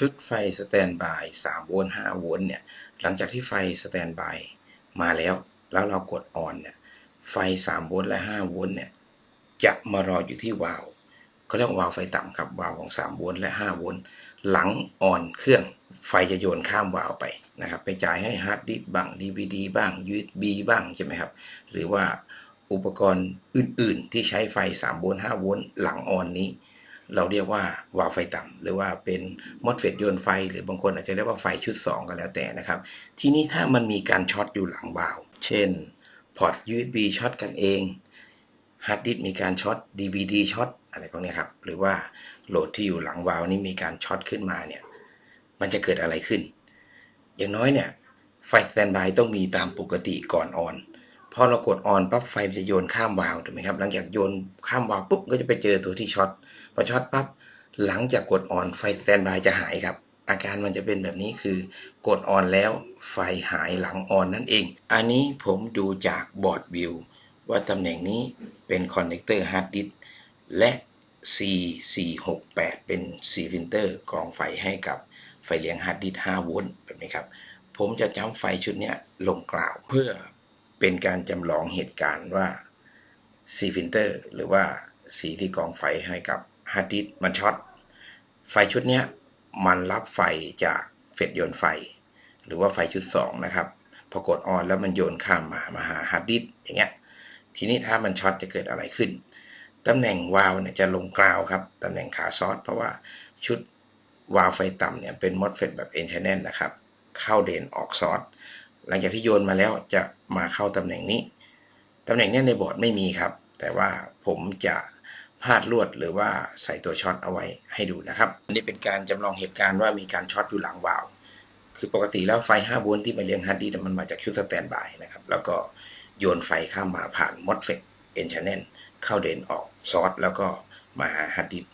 ชุดไฟสแตนบาย3โวลต์5โวลต์เนี่ย หลังจากที่ไฟสแตนบายมาแล้ว แล้วเรากดออนเนี่ย ไฟ3โวลต์และ5โวลต์เนี่ย จะมารออยู่ที่วาล์วเขาเรียกว่าวาล์วไฟต่ำครับ วาล์วของ3โวลต์และ5โวลต์ หลังออนเครื่อง ไฟจะโยนข้ามวาล์วไปนะครับ ไปจ่ายให้ฮาร์ดดิสก์บ้าง DVD บ้าง USB บ้างใช่ไหมครับ หรือว่าอุปกรณ์อื่น ๆ ที่ใช้ไฟ3โวลต์5โวลต์หลังออนนี้ เราเรียกว่าวาล์วไฟต่ำหรือว่าเป็นมอสเฟตโยนไฟ หรือบางคนอาจจะเรียกว่าไฟชุด 2 ก็แล้วแต่นะครับ ทีนี้ถ้ามันมีการช็อตอยู่หลังวาล์วเช่นพอร์ต USB ช็อตกันเองฮาร์ดดิสก์มีการช็อต DVD ช็อตอะไรพวกนี้ครับหรือว่าโหลดที่อยู่หลังวาล์วนี้มีการช็อตขึ้นมาเนี่ยมันจะเกิดอะไรขึ้น อย่างน้อยเนี่ยไฟสแตนบายต้องมีตามปกติก่อนออน พอเรากดออนปั๊บไฟจะโยนข้ามวาล์วถูกไหมครับหลังจากโยนข้ามวาล์วปุ๊บก็จะไปเจอตัวที่ช็อตพอช็อตปั๊บหลังจากกดออนไฟสแตนบายจะหายครับ อาการมันจะเป็นแบบนี้คือกดออนแล้วไฟหายหลังออนนั่นเอง อันนี้ผมดูจากบอร์ดวิวว่าตำแหน่งนี้เป็นคอนเนคเตอร์ฮาร์ดดิสก์และ C468 เป็น C ฟิลเตอร์กรองไฟให้กับไฟเลี้ยงฮาร์ดดิสก์5โวลต์แบบนี้ครับ ผมจะจำไฟชุดนี้ลงกล่าวเพื่อ เป็นการจำลองเหตุการณ์ว่า C ฟิลเตอร์หรือว่าสีที่กองไฟให้กับฮาร์ดดิสมันช็อตไฟชุดนี้มันรับไฟจากเฟดโยนไฟ หรือว่าไฟชุด 2 นะครับ พอกดออนแล้วมันโยนข้ามมามาหาฮาร์ดดิสอย่างเงี้ยทีนี้ถ้ามันช็อตจะเกิดอะไรขึ้น ตำแหน่งวาล์วเนี่ยจะลงกราวครับ ตำแหน่งขาซอสเพราะว่าชุดวาล์วไฟต่ำเนี่ยเป็นมอสเฟตแบบ N channel นะครับ เข้าเดนออกซอส หลังจากที่โยนมาแล้วจะมาเข้าตำแหน่งนี้ ตำแหน่งนี้ในบอร์ดไม่มีครับ แต่ว่าผมจะพาดลวดหรือว่าใส่ตัวช็อตเอาไว้ให้ดูนะครับ อันนี้เป็นการจำลองเหตุการณ์ว่ามีการช็อตอยู่หลังวาล์วคือปกติแล้วไฟ5โวลต์ที่มาเลี้ยงฮาร์ดดิสมันมาจากชุดสแตนบายนะครับ แล้วก็โยนไฟข้ามมาผ่านมอสเฟต N channel เข้าเดนออกซอสแล้วก็มาหาฮาร์ดดิส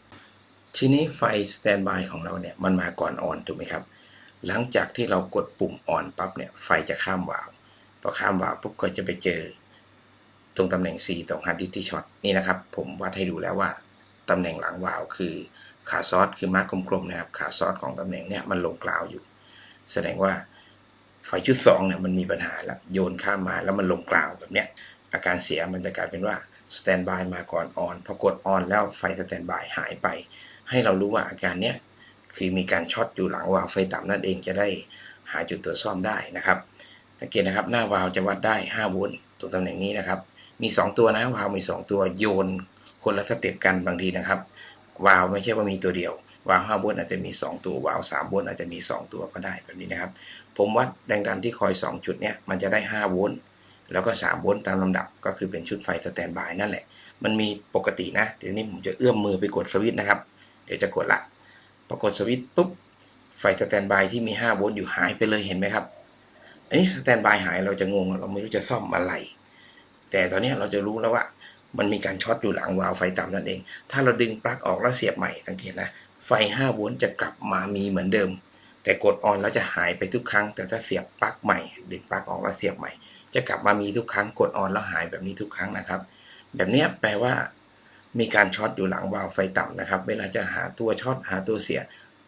ทีนี้ไฟสแตนบายของเราเนี่ยมันมาก่อนออนถูกไหมครับ หลังจากที่เรากดปุ่มออนปั๊บเนี่ยไฟจะข้ามวาล์วพอข้ามวาล์วปุ๊บก็จะไปเจอ ตรงตำแหน่ง C ตรงฮาร์ดดิสที่ช็อตนี่นะครับ ผมวัดให้ดูแล้วว่าตำแหน่งหลังวาล์วคือขาซอสคือมาร์กกลมๆนะครับ ขาซอสของตำแหน่งเนี่ยมันลงกราวอยู่ แสดงว่าไฟชุด2เนี่ยมันมีปัญหาแล้วโยนข้ามมาแล้วมันลงกราวแบบเนี้ยอาการเสียมันจะกลายเป็นว่าสแตนบายมาก่อนออนพอกดออนแล้วไฟสแตนบายหายไป ให้เรารู้ว่าอาการเนี้ย คือมีการช็อตอยู่หลังวาล์วไฟต่ำนั่นเองจะได้หาจุดตรวจซ่อมได้นะครับสังเกตนะครับหน้าวาล์วจะวัดได้ 5 โวลต์ตรงตำแหน่งนี้นะครับ มี 2 ตัวนะวาล์วมี 2 ตัวโยน คนละสเต็ปกันบางทีนะครับ วาล์วไม่ใช่ว่ามีตัวเดียว วาล์ว5โวลต์อาจจะมี 2 ตัว วาล์ว3โวลต์อาจจะมี 2 ตัวก็ได้แบบนี้นะครับ ผมวัดแรงดันที่คอย 2 จุดเนี้ยมันจะได้ 5 โวลต์แล้วก็ 3 โวลต์ตามลำดับ ก็คือเป็นชุดไฟสแตนบายนั่นแหละ มันมีปกตินะเดี๋ยวนี้ผมจะเอื้อมมือไปกดสวิตช์นะครับ เดี๋ยวจะกดละ พอกดสวิตช์ปุ๊บ ไฟสแตนบายที่มี 5 โวลต์อยู่หายไปเลยเห็นไหมครับ อันนี้สแตนบายหายเราจะงงเราไม่รู้จะซ่อมอะไร แต่ตอนนี้เราจะรู้แล้วว่า มันมีการช็อตอยู่หลังวาล์วไฟต่ำนั่นเอง ถ้าเราดึงปลั๊กออกแล้วเสียบใหม่สังเกตนะ ไฟ 5 โวลต์จะกลับมามีเหมือนเดิม แต่กดออนแล้วจะหายไปทุกครั้ง แต่ถ้าเสียบปลั๊กใหม่ ดึงปลั๊กออกแล้วเสียบใหม่ จะกลับมามีทุกครั้ง กดออนแล้วหายแบบนี้ทุกครั้งนะครับ แบบนี้แปลว่า มีการช็อตอยู่หลังวาล์วไฟต่ำนะครับ เวลาจะหาตัวช็อตหาตัวเสีย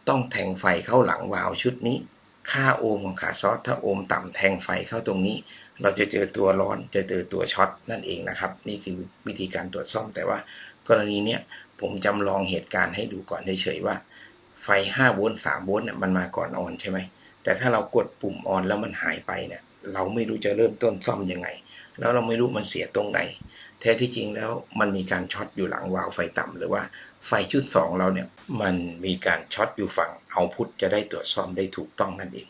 ต้องแทงไฟเข้าหลังวาล์วชุดนี้ ค่าโอห์มของขาซอสถ้าโอห์มต่ำแทงไฟเข้าตรงนี้ เราจะเจอตัวร้อนจะเจอตัวช็อตนั่นเองนะครับ นี่คือวิธีการตรวจซ่อมแต่ว่า กรณีเนี้ยผมจำลองเหตุการณ์ให้ดูก่อนเฉยๆว่า ไฟ 5 โวลต์3โวลต์เนี่ยมันมาก่อนออนใช่ไหมแต่ถ้าเรากดปุ่มออนแล้วมันหายไปเนี่ยเราไม่รู้จะเริ่มต้นซ่อมยังไง แล้วเราไม่รู้มันเสียตรงไหน แท้ที่จริงแล้วมันมีการช็อตอยู่หลังวาล์วไฟต่ำหรือว่าไฟชุด 2 เราเนี่ยมันมีการช็อตอยู่ฝั่งเอาพุทจะได้ตรวจซ่อมได้ถูกต้องนั่นเอง